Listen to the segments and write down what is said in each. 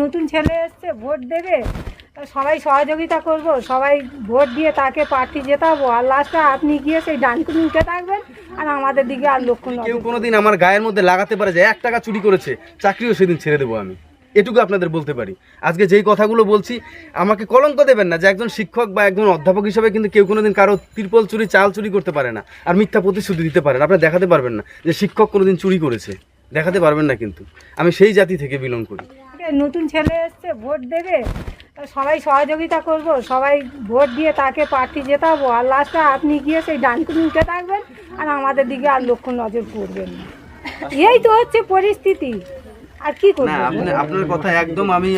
নতুন ছেলে এসছে ভোট দেবে? সবাই সহযোগিতা করব সবাই ভোট দিয়ে তাকে পার্টি জেতাবো। আর লাস্টে আপনি গিয়ে সেই ডানকুনি উঠে থাকবেন আর আমাদের দিকে আর লক্ষ্য কেউ কোনোদিন আমার গায়ের মধ্যে লাগাতে পারে যে এক টাকা চুরি করেছে চাকরিও সেদিন ছেড়ে দেবো আমি। এটুকু আপনাদের বলতে পারি। আজকে যেই কথাগুলো বলছি আমাকে কলঙ্ক দেবেন না যে একজন শিক্ষক বা একজন অধ্যাপক হিসাবে কিন্তু কেউ কোনোদিন কারও তিরপল চুরি চাল চুরি করতে পারে না আর মিথ্যা প্রতিশ্রুতি দিতে পারেন আপনি দেখাতে পারবেন না যে শিক্ষক কোনোদিন চুরি করেছে। দেখাতে পারবেন না কিন্তু। আমি সেই জাতি থেকে বিলং করি। নতুন ছেলে এসছে, ভোট দেবে। সবাই সহযোগিতা করব, সবাই ভোট দিয়ে তাকে পার্টি জেতাবো। আর লাস্টে আপনি গিয়ে সেই ডানকুনি উঠে থাকবেন, আর আমাদের দিকে আর লক্ষ্য নজর করবেন না। এই তো হচ্ছে পরিস্থিতি। আর কি না করব আপনার কথা একদম আমি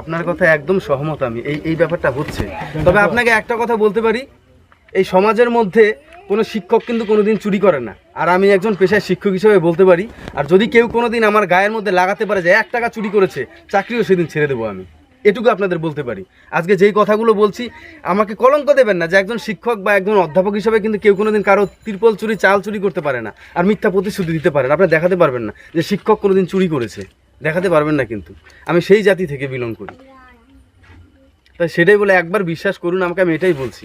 আপনার কথা একদম সহমত আমি। এই এই ব্যাপারটা হচ্ছে। তবে আপনাকে একটা কথা বলতে পারি। এই সমাজের মধ্যে কোনো শিক্ষক কিন্তু কোনোদিন চুরি করে না। আর আমি একজন পেশায় শিক্ষক হিসেবে বলতে পারি, আর যদি কেউ কোনোদিন আমার গায়ের মধ্যে লাগাতে পারে যে এক টাকা চুরি করেছে, চাকরিও সেদিন ছেড়ে দেবো আমি। এটুকু আপনাদের বলতে পারি। আজকে যেই কথাগুলো বলছি, আমাকে কলঙ্ক দেবেন না যে একজন শিক্ষক বা একজন অধ্যাপক হিসেবে কিন্তু কেউ কোনোদিন কারও তিরপল চুরি, চাল চুরি করতে পারে না, আর মিথ্যা প্রতিশ্রুতি দিতে পারেন আপনি দেখাতে পারবেন না যে শিক্ষক কোনোদিন চুরি করেছে। দেখাতে পারবেন না কিন্তু। আমি সেই জাতি থেকে বিলং করি। তাই সেটাই বলে একবার বিশ্বাস করুন, আমাকে আমি এটাই বলছি।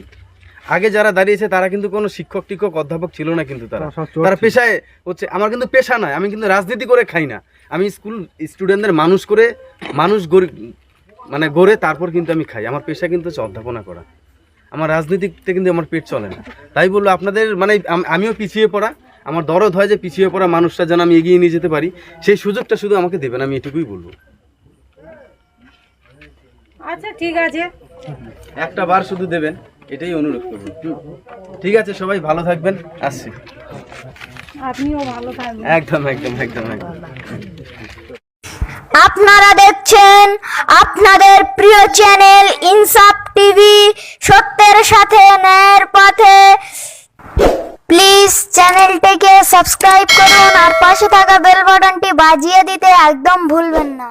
আগে যারা দাঁড়িয়েছে তারা কিন্তু কোনো শিক্ষক টিক্ষক অধ্যাপক ছিল না কিন্তু তারা। তারা পেশায় হচ্ছে আমার কিন্তু পেশা নয় আমি কিন্তু রাজনীতি করে খাই না। আমি স্কুল স্টুডেন্টদের মানুষ করে মানুষ গড়ে মানে গড়ে তারপর কিন্তু আমি খাই। আমার পেশা কিন্তু হচ্ছে অধ্যাপনা করা। আমার রাজনীতিতে কিন্তু আমার পেট চলে না। তাই বলল আপনাদের মানে আমিও পিছিয়ে পড়া। আমার দরদ হয় যে পিছিয়ে পড়া মানুষটা যেন আমি এগিয়ে নিয়ে যেতে পারি। সেই সুযোগটা শুধু আমাকে দেবেন আমি এটুকুই বলব। আচ্ছা ঠিক আছে। একটা বার শুধু দেবেন। এটাই অনুরোধ করব। ঠিক আছে সবাই ভালো থাকবেন। আসছি। আপনিও ভালো থাকবেন। একদম একদম একদম একদম। আপনারা দেখছেন আপনাদের প্রিয় চ্যানেল ইনসাফ টিভি। সত্যের সাথে ন্যায়ের পথে। প্লিজ চ্যানেলটিকে সাবস্ক্রাইব করুন আর পাশে থাকা বেল বাটনটি বাজিয়ে দিতে একদম ভুলবেন না।